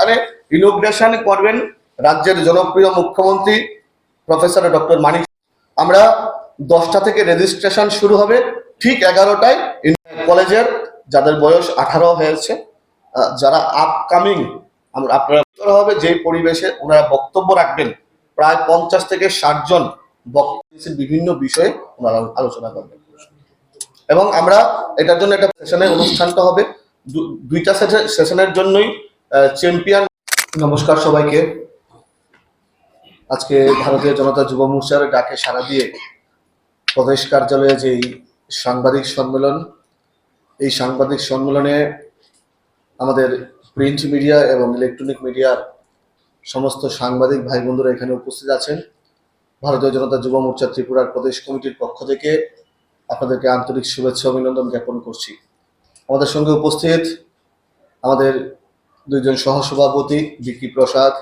অনুষ্ঠানে ইনোগ্রেশন করবেন রাজ্যের জনপ্রিয় মুখ্যমন্ত্রী প্রফেসর ডক্টর মানিক আমরা দশটা থেকে রেজিস্ট্রেশন শুরু হবে, ঠিক এগারোটায় কলেজের যাদের বয়স আঠারো হয়েছে যারা আপকামিং আমরা আপনারা হবে যে পরিবেশে ওনারা বক্তব্য রাখবেন। প্রায় পঞ্চাশ থেকে ষাট জন বক্তব্য বিভিন্ন বিষয়ে ওনারা আলোচনা করবেন। এবং আমরা এটার জন্য একটা সেশনের অনুষ্ঠানটা হবে। দুইটা সেশনের জন্যই চ্যাম্পিয়ন নমস্কার সবাইকে। আজকে ভারতীয় জনতা যুব মোর্চার ডাকে সাড়া দিয়ে প্রদেশ কার্যালয়ে যেই সাংবাদিক সম্মেলন, এই সাংবাদিক সম্মেলনে আমাদের প্রিন্ট মিডিয়া এবং ইলেকট্রনিক মিডিয়ার সমস্ত সাংবাদিক ভাই বন্ধুরা এখানে উপস্থিত আছেন। ভারতীয় জনতা যুব মোর্চা ত্রিপুরার প্রদেশ কমিটির পক্ষ থেকে আপনাদেরকে আন্তরিক শুভেচ্ছা অভিনন্দন জ্ঞাপন করছি। আমাদের সঙ্গে উপস্থিত আমাদের দুইজন সহসভাপতি বিকি প্রসাদ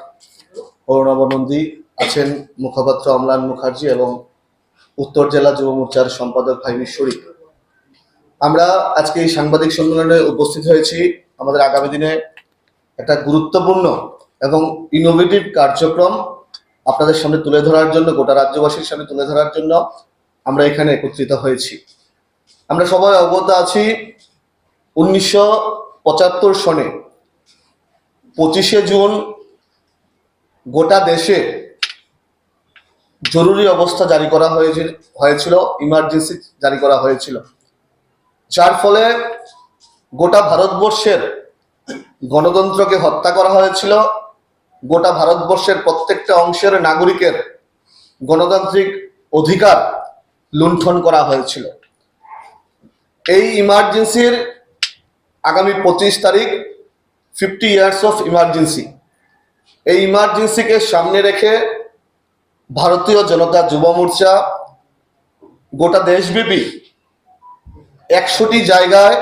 অরুণাব নন্দী আছেন মুখপাত্র অম্লান মুখার্জি এবং উত্তর জেলা যুব মোর্চার সম্পাদক ভাইবি শরীফ। আমরা আজকে এই সাংবাদিক সম্মেলনে উপস্থিত হয়েছি আমাদের আগামী দিনে একটা গুরুত্বপূর্ণ এবং ইনোভেটিভ কার্যক্রম আপনাদের সামনে তুলে ধরার জন্য, গোটা রাজ্যবাসীর সামনে তুলে ধরার জন্য আমরা এখানে একত্রিত হয়েছি। আমরা সবাই অবগত আছি, উনিশশো পঁচাত্তর সনে পঁচিশে জুন গোটা দেশে জরুরি অবস্থা জারি করা হয়েছিল হয়েছিল ইমার্জেন্সি জারি করা হয়েছিল। যার ফলে গোটা ভারতবর্ষের গণতন্ত্রকে হত্যা করা হয়েছিল। গোটা ভারতবর্ষের প্রত্যেকটা অংশের নাগরিকের গণতান্ত্রিক অধিকার লুণ্ঠন করা হয়েছিল। এই ইমার্জেন্সির আগামী পঁচিশ তারিখ ফিফটি ইয়ার্স অফ ইমার্জেন্সি এই ইমার্জেন্সিকে সামনে রেখে ভারতীয় জনতা যুব মোর্চা গোটা দেশব্যাপী একশোটি জায়গায়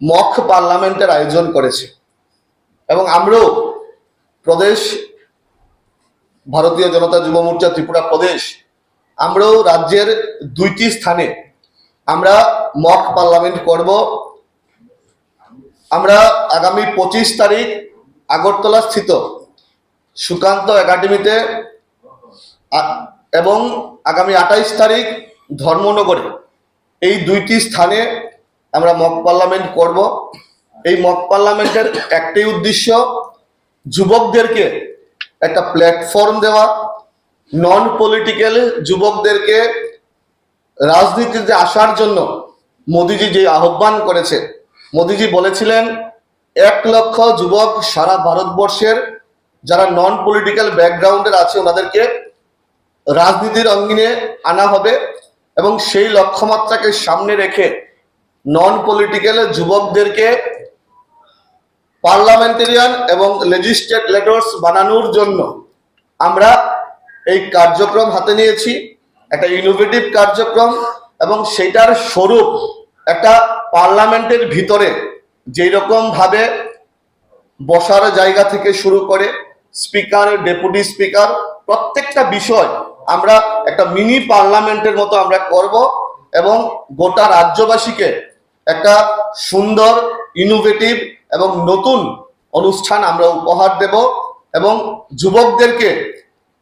মক পার্লামেন্টের আয়োজন করেছে। এবং আমরাও প্রদেশ, ভারতীয় জনতা যুব মোর্চা, ত্রিপুরা প্রদেশ, আমরাও রাজ্যের দুইটি স্থানে আমরা মক পার্লামেন্ট করব। আমরা আগামী পঁচিশ তারিখ আগরতলা স্থিত সুকান্ত একাডেমিতে এবং আগামী আঠাইশ তারিখ ধর্মনগরে। এই দুইটি স্থানে আমরা মক পার্লামেন্ট করব। এই মক পার্লামেন্টের একটাই উদ্দেশ্য যুবকদেরকে একটা প্ল্যাটফর্ম দেওয়া নন পলিটিক্যাল যুবকদেরকে রাজনীতিতে আসার জন্য মোদিজি যে আহ্বান করেছে মোদিজি বলেছিলেন, এক লক্ষ যুবক সারা ভারতবর্ষের যারা নন পলিটিক্যাল ব্যাকগ্রাউন্ডের আছে, ওনাদেরকে রাজনীতির অঙ্গিনে আনা হবে এবং সেই লক্ষ্যমাত্রাকে সামনে রেখে নন পলিটিক্যাল যুবকদেরকে পার্লামেন্টেরিয়ান এবং লেজিসলেটর্স বানানোর জন্য আমরা এই কার্যক্রম হাতে নিয়েছি, একটা ইনোভেটিভ কার্যক্রম এবং সেটার স্বরূপ একটা পার্লামেন্টের ভিতরে যেই ভাবে বসার জায়গা থেকে শুরু করে স্পিকার, ডেপুটি স্পিকার, প্রত্যেকটা বিষয় আমরা একটা মিনি পার্লামেন্টের মতো আমরা করব এবং গোটা রাজ্যবাসীকে একটা সুন্দর ইনোভেটিভ এবং নতুন অনুষ্ঠান আমরা উপহার দেব এবং যুবকদেরকে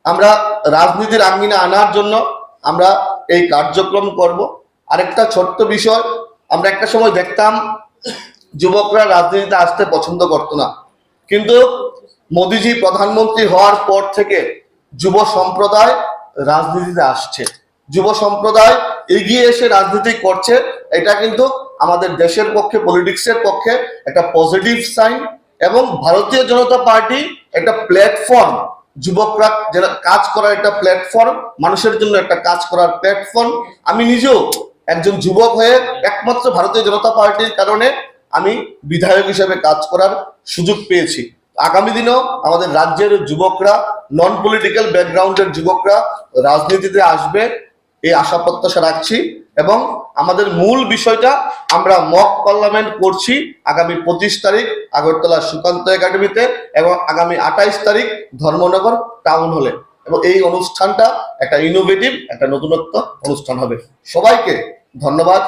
আমরা রাজনীতির আঙ্গিনে আনার জন্য আমরা এই কার্যক্রম করব। আরেকটা ছোট্ট বিষয় আমরা একটা সময় দেখতাম যুবকরা রাজনীতিতে আসতে পছন্দ করতো না। কিন্তু মোদিজি প্রধানমন্ত্রী হওয়ার পর থেকে যুব সম্প্রদায় রাজনীতিতে আসছে। যুব সম্প্রদায় এগিয়ে এসে রাজনীতি করছে। এটা কিন্তু আমাদের দেশের পক্ষে পলিটিক্সের পক্ষে একটা পজিটিভ সাইন এবং ভারতীয় জনতা পার্টি একটা প্ল্যাটফর্ম যুবকরা যারা কাজ করার একটা প্ল্যাটফর্ম মানুষের জন্য একটা কাজ করার প্ল্যাটফর্ম আমি নিজেও একজন যুবক হয়ে একমাত্র ভারতীয় জনতা পার্টির কারণে আমি বিধায়ক হিসেবে কাজ করার সুযোগ পেয়েছি। আগামী দিনেও আমাদের রাজ্যের যুবকরা নন পলিটিক্যাল ব্যাকগ্রাউন্ডের যুবকরা রাজনীতিতে আসবে, এই আশা প্রত্যাশা রাখছি এবং আমাদের মূল বিষয়টা আমরা মক পার্লামেন্ট করছি আগামী পঁচিশ তারিখ আগরতলা সুকান্ত একাডেমিতে এবং আগামী আঠাইশ তারিখ ধর্মনগর টাউন হলে এবং এই অনুষ্ঠানটা একটা ইনোভেটিভ একটা নতুনত্ব অনুষ্ঠান হবে। সবাইকে ধন্যবাদ।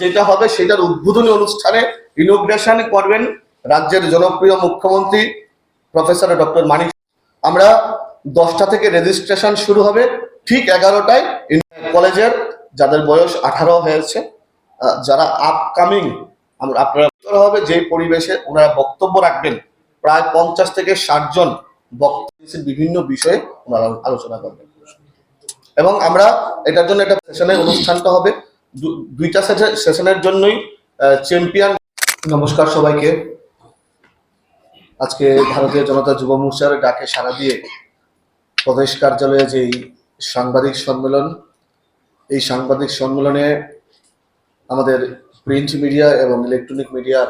যেটা হবে সেটার উদ্বোধনী অনুষ্ঠানে ইনোগ্রেশন করবেন রাজ্যের জনপ্রিয় মুখ্যমন্ত্রী প্রফেসর ডক্টর মানিক আমরা দশটা থেকে রেজিস্ট্রেশন শুরু হবে, ঠিক এগারোটায় কলেজের যাদের বয়স আঠারো হয়েছে যারা আপকামিং আপনারা হবে, যে পরিবেশে ওনারা বক্তব্য রাখবেন, প্রায় পঞ্চাশ থেকে ষাট জন বক্তব্য বিভিন্ন বিষয়ে ওনারা আলোচনা করবেন। এবং আমরা এটার জন্য একটা সেশনের অনুষ্ঠানটা হবে। দুইটা সেশন- সেশনের জন্যই চ্যাম্পিয়ন নমস্কার সবাইকে। আজকে ভারতীয় জনতা যুব মোর্চার ডাকে সাড়া দিয়ে প্রদেশ কার্যালয়ে যেই সাংবাদিক সম্মেলন, এই সাংবাদিক সম্মেলনে আমাদের প্রিন্ট মিডিয়া এবং ইলেকট্রনিক মিডিয়ার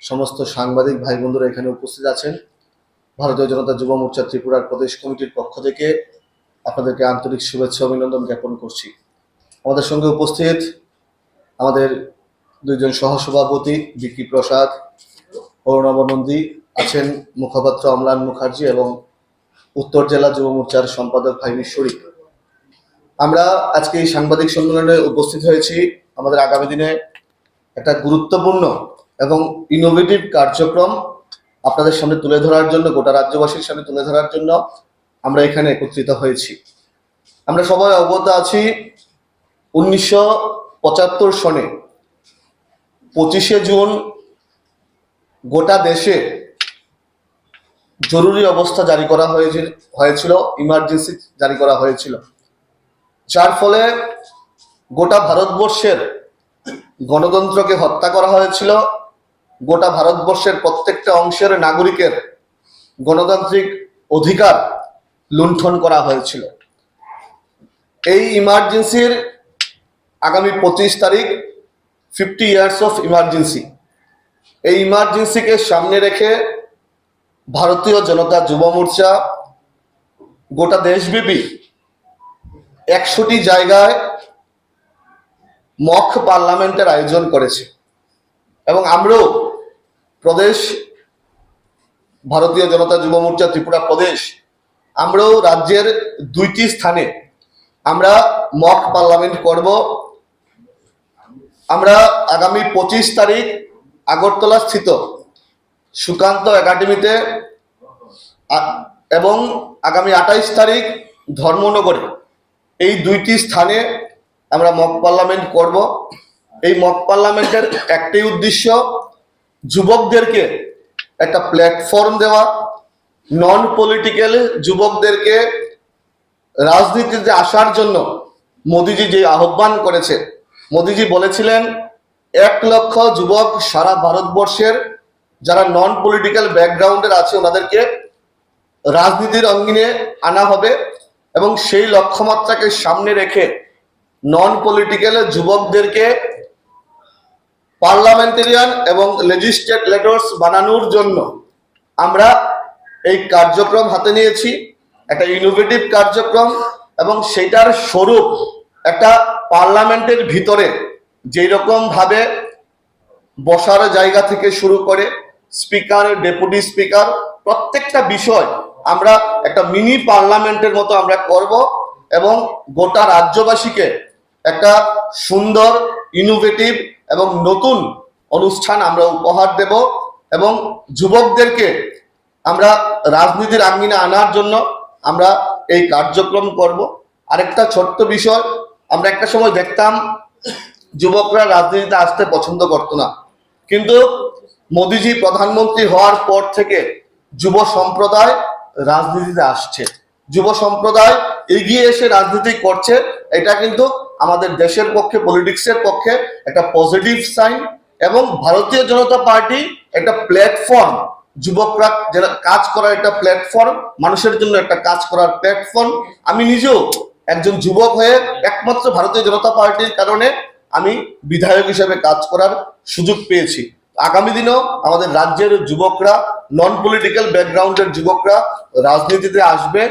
সমস্ত সাংবাদিক ভাই বন্ধুরা এখানে উপস্থিত আছেন। ভারতীয় জনতা যুব মোর্চা ত্রিপুরার প্রদেশ কমিটির পক্ষ থেকে আপনাদেরকে আন্তরিক শুভেচ্ছা অভিনন্দন জ্ঞাপন করছি। আমাদের সঙ্গে উপস্থিত আমাদের দুইজন সহসভাপতি বিকি প্রসাদ অরুণাব নন্দী আছেন মুখপাত্র অম্লান মুখার্জি এবং উত্তর জেলা যুব মোর্চার সম্পাদক ভাইমি শরীফ। আমরা আজকে এই সাংবাদিক সম্মেলনে উপস্থিত হয়েছি আমাদের আগামী দিনে একটা গুরুত্বপূর্ণ এবং ইনোভেটিভ কার্যক্রম আপনাদের সামনে তুলে ধরার জন্য, গোটা রাজ্যবাসীর সামনে তুলে ধরার জন্য আমরা এখানে একত্রিত হয়েছি। আমরা সবাই অবগত আছি উনিশশো পঁচাত্তর সনে পঁচিশে জুন গোটা দেশে জরুরি অবস্থা জারি করা হয়েছিল ইমার্জেন্সি জারি করা হয়েছিল। যার ফলে গোটা ভারতবর্ষের গণতন্ত্রকে হত্যা করা হয়েছিল। গোটা ভারতবর্ষের প্রত্যেকটা অংশের নাগরিকের গণতান্ত্রিক অধিকার লুণ্ঠন করা হয়েছিল। এই ইমার্জেন্সির আগামী পঁচিশ তারিখ ফিফটি ইয়ার্স অফ ইমার্জেন্সি এই ইমার্জেন্সিকে সামনে রেখে ভারতীয় জনতা যুব মোর্চা গোটা দেশব্যাপী একশোটি জায়গায় মক পার্লামেন্টের আয়োজন করেছে। এবং আমরাও প্রদেশ, ভারতীয় জনতা যুব মোর্চা, ত্রিপুরা প্রদেশ, আমরাও রাজ্যের দুইটি স্থানে আমরা মক পার্লামেন্ট করব। আমরা আগামী পঁচিশ তারিখ আগরতলা স্থিত সুকান্ত একাডেমিতে এবং আগামী আঠাইশ তারিখ ধর্মনগরে। এই দুইটি স্থানে আমরা মক পার্লামেন্ট করব। এই মক পার্লামেন্টের একটাই উদ্দেশ্য যুবকদেরকে একটা প্ল্যাটফর্ম দেওয়া। নন পলিটিক্যাল যুবকদেরকে রাজনীতিতে আসার জন্য মোদিজি যে আহ্বান করেছে মোদিজি বলেছিলেন, এক লক্ষ যুবক সারা ভারতবর্ষের যারা নন পলিটিক্যাল ব্যাকগ্রাউন্ডের আছে, ওনাদেরকে রাজনীতির অঙ্গিনে আনা হবে এবং সেই লক্ষ্যমাত্রাকে সামনে রেখে নন পলিটিক্যাল যুবকদেরকে পার্লামেন্টেরিয়ান এবং লেজিসলেটর্স বানানোর জন্য আমরা এই কার্যক্রম হাতে নিয়েছি, একটা ইনোভেটিভ কার্যক্রম এবং সেটার স্বরূপ একটা পার্লামেন্টের ভিতরে যেই ভাবে বসার জায়গা থেকে শুরু করে স্পিকার, ডেপুটি স্পিকার, প্রত্যেকটা বিষয় আমরা একটা মিনি পার্লামেন্টের মতো আমরা করব এবং গোটা রাজ্যবাসীকে একটা সুন্দর ইনোভেটিভ এবং নতুন অনুষ্ঠান আমরা উপহার দেব এবং যুবকদেরকে আমরা রাজনীতির আঙ্গিনে আনার জন্য আমরা এই কার্যক্রম করব। আরেকটা ছোট্ট বিষয় আমরা একটা সময় দেখতাম যুবকরা রাজনীতিতে আসতে পছন্দ করতো না। কিন্তু মোদিজি প্রধানমন্ত্রী হওয়ার পর থেকে যুব সম্প্রদায় রাজনীতিতে আসছে। যুব সম্প্রদায় এগিয়ে এসে রাজনীতি করছে। এটা কিন্তু আমাদের দেশের পক্ষে পলিটিক্সের পক্ষে একটা পজিটিভ সাইন এবং ভারতীয় জনতা পার্টি একটা প্ল্যাটফর্ম যুবকরা যারা কাজ করার একটা প্ল্যাটফর্ম মানুষের জন্য একটা কাজ করার প্ল্যাটফর্ম আমি নিজেও একজন যুবক হয়ে একমাত্র ভারতীয় জনতা পার্টির কারণে আমি বিধায়ক হিসেবে কাজ করার সুযোগ পেয়েছি। আগামী দিনেও আমাদের রাজ্যের যুবকরা নন পলিটিক্যাল ব্যাকগ্রাউন্ডের যুবকরা রাজনীতিতে আসবে,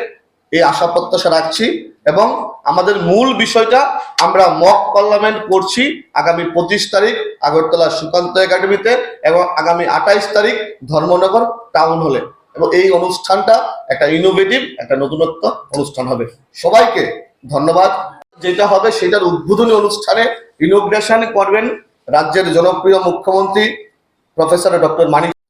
এই আশা প্রত্যাশা রাখছি এবং আমাদের মূল বিষয়টা আমরা মক পার্লামেন্ট করছি আগামী পঁচিশ তারিখ আগরতলা সুকান্ত একাডেমিতে এবং আগামী আঠাইশ তারিখ ধর্মনগর টাউন হলে এবং এই অনুষ্ঠানটা একটা ইনোভেটিভ একটা নতুনত্ব অনুষ্ঠান হবে। সবাইকে ধন্যবাদ। যেটা হবে সেটার উদ্বোধনী অনুষ্ঠানে ইনোগ্রেশন করবেন রাজ্যের জনপ্রিয় মুখ্যমন্ত্রী প্রফেসর ডক্টর মানিক